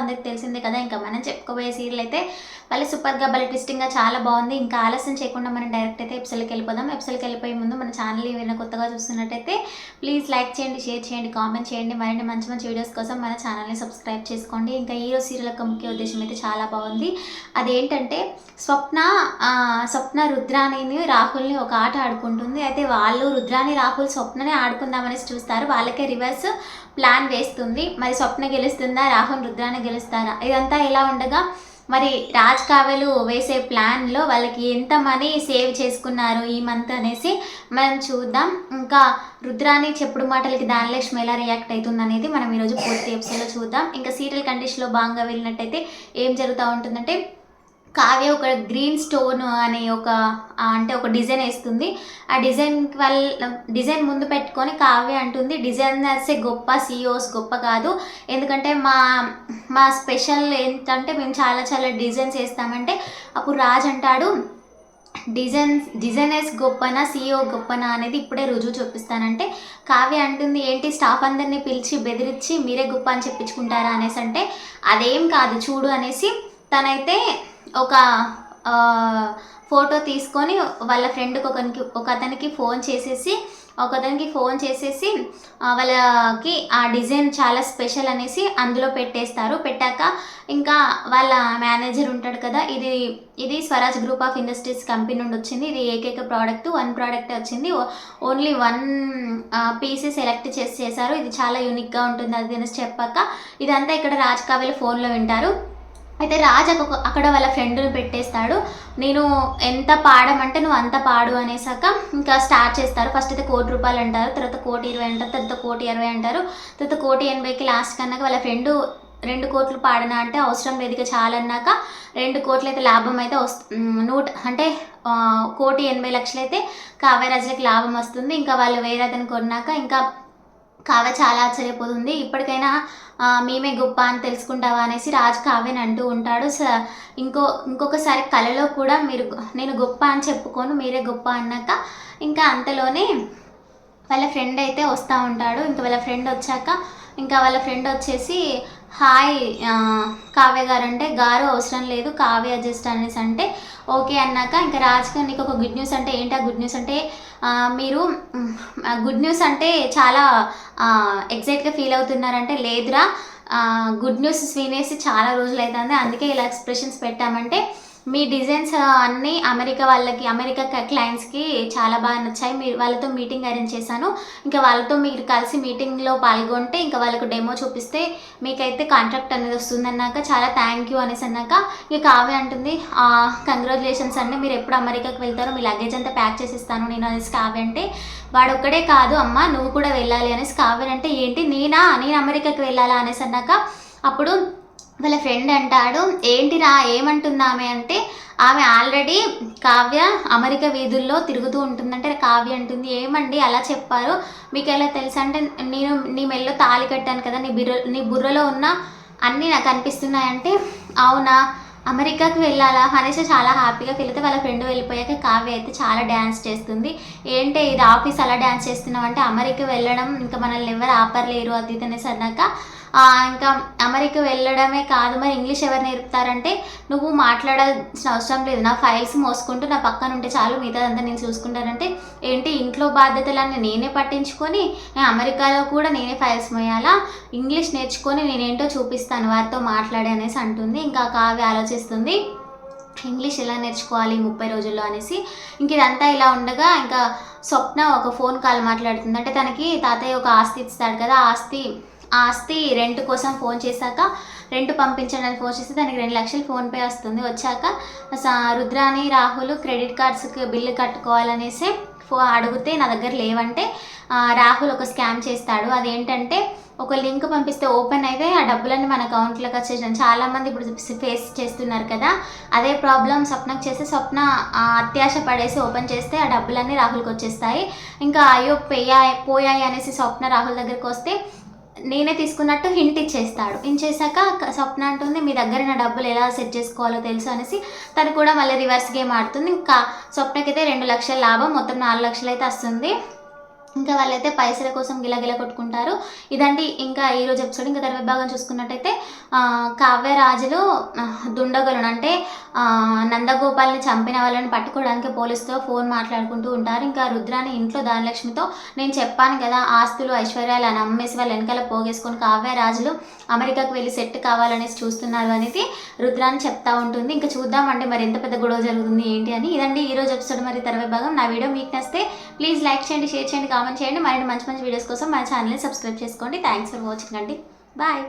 అందరికి తెలిసిందే కదా ఇంకా మనం చెప్పుకోబోయే సీరియల్ అయితే మళ్ళీ సూపర్గా భలే ట్విస్టింగ్గా చాలా బాగుంది. ఇంకా ఆలస్యం చేయకుండా మనం డైరెక్ట్ అయితే ఎపిసోడ్కి వెళ్ళిపోదాం. ఎపిసోడ్కి వెళ్ళిపోయే ముందు మన ఛానల్ ఏమైనా కొత్తగా చూస్తున్నట్టయితే ప్లీజ్ లైక్ చేయండి షేర్ చేయండి కామెంట్ చేయండి. మరిన్ని మంచి మంచి వీడియోస్ కోసం మన ఛానల్ని సబ్స్క్రైబ్ చేసుకోండి. ఇంకా హీరో సీరియల్ యొక్క ముఖ్య ఉద్దేశం అయితే చాలా బాగుంది. అదేంటంటే స్వప్న స్వప్న రుద్రాణిని రాహుల్ని ఒక ఆట ఆడుకుంటుంది. అయితే వాళ్ళు రుద్రాని రాహుల్ స్వప్ననే ఆడుకుందామనేసి చూస్తారు. వాళ్ళకే రివర్స్ ప్లాన్ వేస్తుంది. మరి స్వప్న గెలుస్తుందా? రాహుల్ రుద్రాని గెలుస్తారా ఇదంతా ఇలా ఉండగా మరి రాజ్ కావెలు వేసే ప్లాన్లో వాళ్ళకి ఎంత మనీ సేవ్ చేసుకున్నారు ఈ మంత్ అనేసి మనం చూద్దాం. ఇంకా రుద్రాని చెప్పుడు మాటలకి దానిలక్ష్మి ఎలా రియాక్ట్ అవుతుంది అనేది మనం ఈరోజు పూర్తి ఎపిసోడ్లో చూద్దాం. ఇంకా సీరియల్ కండిషన్లో బాగా వెళ్ళినట్టయితే ఏం జరుగుతూ ఉంటుందంటే కావ్య ఒక గ్రీన్ స్టోన్ అనే ఒక అంటే ఒక డిజైన్ వేస్తుంది. ఆ డిజైన్ వల్ల డిజైన్ ముందు పెట్టుకొని కావ్య అంటుంది డిజైనర్సే గొప్ప సిఇఓస్ గొప్ప కాదు. ఎందుకంటే మా మా స్పెషల్ ఏంటంటే మేము చాలా చాలా డిజైన్స్ వేస్తామంటే అప్పుడు రాజ్ అంటాడు డిజైన్స్ డిజైనర్స్ గొప్పనా సీఈఓ గొప్పనా అనేది ఇప్పుడే రుజువు చూపిస్తానంటే కావ్య అంటుంది ఏంటి స్టాఫ్ అందరినీ పిలిచి బెదిరించి మీరే గొప్ప అని చెప్పించుకుంటారా? అనేసి అంటే అదేం కాదు చూడు అనేసి తనైతే ఒక ఫోటో తీసుకొని వాళ్ళ ఫ్రెండ్కి ఒకరికి ఒక అతనికి ఫోన్ చేసేసి ఒక అతనికి ఫోన్ చేసేసి వాళ్ళకి ఆ డిజైన్ చాలా స్పెషల్ అనేసి అందులో పెట్టేస్తారు. పెట్టాక ఇంకా వాళ్ళ మేనేజర్ ఉంటాడు కదా ఇది ఇది Swaraj group of industries company నుండి వచ్చింది. ఇది ఏకైక ప్రోడక్ట్ వన్ ప్రోడక్ట్ వచ్చింది. ఓన్లీ వన్ పీసెస్ సెలెక్ట్ చేసి చేశారు. ఇది చాలా యూనిక్గా ఉంటుంది అది అనేసి చెప్పాక. ఇదంతా ఇక్కడ రాజ్ కావేలు ఫోన్లో వింటారు. అయితే రాజ్ అక్కడ వాళ్ళ ఫ్రెండ్ని పెట్టేస్తాడు. నేను ఎంత పాడమంటే నువ్వు అంత పాడు అనేసాక ఇంకా స్టార్ట్ చేస్తారు. ఫస్ట్ అయితే కోటి రూపాయలు అంటారు. తర్వాత కోటి ఇరవై అంటారు. తర్వాత కోటి ఇరవై అంటారు. తర్వాత కోటి ఎనభైకి లాస్ట్ కన్నాక వాళ్ళ ఫ్రెండ్ రెండు కోట్లు పాడినా అంటే అవసరం లేదు. ఇక చాలన్నాక రెండు కోట్లు అయితే లాభం అయితే వస్తు నూట అంటే కోటి ఎనభై లక్షలు అయితే కావ్యరాజులకి లాభం వస్తుంది. ఇంకా వాళ్ళు వేరే అతను కొన్నాక ఇంకా కావ్య చాలా ఆశ్చర్యపోతుంది. ఇప్పటికైనా మేమే గొప్ప అని తెలుసుకుంటావా? అనేసి రాజ్ కావ్యని అంటూ ఉంటాడు. స- ఇంకో ఇంకొకసారి కళలో కూడా మీరు నేను గొప్ప అని చెప్పుకోను మీరే గొప్ప అన్నాక ఇంకా అంతలోనే వాళ్ళ ఫ్రెండ్ అయితే వస్తూ ఉంటాడు. ఇంకా వాళ్ళ ఫ్రెండ్ వచ్చాక ఇంకా వాళ్ళ ఫ్రెండ్ వచ్చేసి హాయ్ కావ్య గారు అంటే గారు అవసరం లేదు. కావ్య జస్ట్ అనేసి అంటే ఓకే అన్నాక ఇంకా రాజుగా నీకు ఒక గుడ్ న్యూస్ అంటే ఏంటి ఆ గుడ్ న్యూస్ అంటే మీరు గుడ్ న్యూస్ అంటే చాలా ఎగ్జైట్గా ఫీల్ అవుతున్నారంటే లేదురా. గుడ్ న్యూస్ వినేసి చాలా రోజులు అవుతుంది అందుకే ఇలా ఎక్స్ప్రెషన్స్ పెట్టామంటే మీ డిజైన్స్ అన్నీ అమెరికా వాళ్ళకి అమెరికా క్లయింట్స్కి చాలా బాగా నచ్చాయి. మీరు వాళ్ళతో మీటింగ్ అరేంజ్ చేశాను. ఇంకా వాళ్ళతో మీరు కలిసి మీటింగ్లో పాల్గొంటే ఇంకా వాళ్ళకు డెమో చూపిస్తే మీకైతే కాంట్రాక్ట్ అనేది వస్తుందన్నాక చాలా థ్యాంక్ యూ అనేసి అన్నాక ఇక కావ్య అంటుంది కంగ్రాచులేషన్స్ అండి. మీరు ఎప్పుడు అమెరికాకి వెళ్తారో మీ లగేజ్ అంతా ప్యాక్ చేసిస్తాను నేను అనేసి కావ్య అంటే వాడు ఒక్కడే కాదు అమ్మ నువ్వు కూడా వెళ్ళాలి అనేసి కావ్య అంటే ఏంటి నేనా? నేను అమెరికాకి వెళ్ళాలా? అనేసి అన్నాక అప్పుడు వాళ్ళ ఫ్రెండ్ అంటాడు ఏంటిరా ఏమంటుంది ఏమంటున్నామే? అంటే ఆమె ఆల్రెడీ కావ్య అమెరికా వీధుల్లో తిరుగుతూ ఉంటుందంటే కావ్య అంటుంది ఏమండి అలా చెప్పారు? మీకు ఎలా తెలుసా? అంటే నేను నీ మెల్లో తాళి కట్టాను కదా నీ బిర్ర నీ బుర్రలో ఉన్న అన్నీ నాకు అనిపిస్తున్నాయంటే అవునా? అమెరికాకి వెళ్ళాలా? అనేసి చాలా హ్యాపీగా ఫీల్ అయితే వాళ్ళ ఫ్రెండ్ వెళ్ళిపోయాక కావ్య అయితే చాలా డ్యాన్స్ చేస్తుంది. ఏంటి ఇది ఆఫీస్ అలా డ్యాన్స్ చేస్తున్నాం అంటే అమెరికా వెళ్ళడం ఇంకా మనల్ని ఎవరు ఆపర్లేరు? అది ఇది అనేసి అన్నాక ఇంకా అమెరికా వెళ్ళడమే కాదు మరి ఇంగ్లీష్ ఎవరు నేర్పుతారంటే నువ్వు మాట్లాడాల్సిన అవసరం లేదు. నా ఫైల్స్ మోసుకుంటూ నా పక్కన ఉంటే చాలు మిగతాదంతా నేను చూసుకుంటానంటే ఏంటి ఇంట్లో బాధ్యతలన్నీ నేనే పట్టించుకొని అమెరికాలో కూడా నేనే ఫైల్స్ మోయాలా? ఇంగ్లీష్ నేర్చుకొని నేనేంటో చూపిస్తాను వారితో మాట్లాడే అనేసి అంటుంది. ఇంకా కావ్య ఆలోచిస్తుంది ఇంగ్లీష్ ఎలా నేర్చుకోవాలి ముప్పై రోజుల్లో అనేసి. ఇంక ఇదంతా ఇలా ఉండగా ఇంకా స్వప్న ఒక ఫోన్ కాల్ మాట్లాడుతుంది. అంటే తనకి తాతయ్య ఒక ఆస్తి ఇస్తాడు కదా ఆస్తి ఆస్తి రెంట్ కోసం ఫోన్ చేశాక రెంట్ పంపించడానికి ఫోన్ చేస్తే దానికి రెండు లక్షలు ఫోన్పే వస్తుంది. వచ్చాక రుద్రాని రాహుల్ క్రెడిట్ కార్డ్స్కి బిల్లు కట్టుకోవాలనేసి ఫో అడిగితే నా దగ్గర లేవంటే రాహుల్ ఒక స్కామ్ చేస్తాడు. అదేంటంటే ఒక లింక్ పంపిస్తే ఓపెన్ అయితే ఆ డబ్బులన్నీ మన అకౌంట్లోకి వచ్చేసాం చాలామంది ఇప్పుడు ఫేస్ చేస్తున్నారు కదా అదే ప్రాబ్లం స్వప్నకు చేస్తే స్వప్న అత్యాశ పడేసి ఓపెన్ చేస్తే ఆ డబ్బులన్నీ రాహుల్కి వచ్చేస్తాయి. ఇంకా అయ్యో పోయా పోయాయి అనేసి స్వప్న రాహుల్ దగ్గరికి వస్తే నేనే తీసుకున్నట్టు హింట్ ఇచ్చేస్తాడు. ఇచ్చేసాక స్వప్న అంటుంది మీ దగ్గర నా డబ్బులు ఎలా సెట్ చేసుకోవాలో తెలుసు అనేసి తను కూడా మళ్ళీ రివర్స్ గేమ్ ఆడుతుంది. ఇంకా స్వప్నకైతే రెండు లక్షల లాభం మొత్తం నాలుగు లక్షలు అయితే వస్తుంది. ఇంకా వాళ్ళైతే పైసల కోసం గిలగిల కొట్టుకుంటారు. ఇదండి ఇంకా ఈరోజు ఎపిసోడ్ ఇంకా తర్వాత భాగం చూసుకున్నట్టయితే కావ్యరాజులు దుండగులను అంటే నందగోపాల్ని చంపిన వాళ్ళని పట్టుకోవడానికి పోలీసుతో ఫోన్ మాట్లాడుకుంటూ ఉంటారు. ఇంకా రుద్రాని ఇంట్లో ధనలక్ష్మితో నేను చెప్పాను కదా ఆస్తులు ఐశ్వర్యాలు అని అమ్మేసి వాళ్ళు వెనకాల పోగేసుకొని కావ్యరాజులు అమెరికాకు వెళ్ళి సెట్ కావాలనేసి చూస్తున్నారు అనేది రుద్రాని చెప్తా ఉంటుంది. ఇంకా చూద్దామండి మరి ఎంత పెద్ద గొడవ జరుగుతుంది ఏంటి అని. ఇదండి ఈ రోజు ఎపిసోడ్ మరి తర్వాత భాగం. నా వీడియో మీకు నచ్చితే ప్లీజ్ లైక్ చేయండి షేర్ చేయండి. కామెంట్ చేయండి. మరిన్ని మంచి మంచి వీడియోస్ కోసం మన ఛానల్ని సబ్స్క్రైబ్ చేసుకోండి. థ్యాంక్స్ ఫర్ వాచింగ్ అండి. బాయ్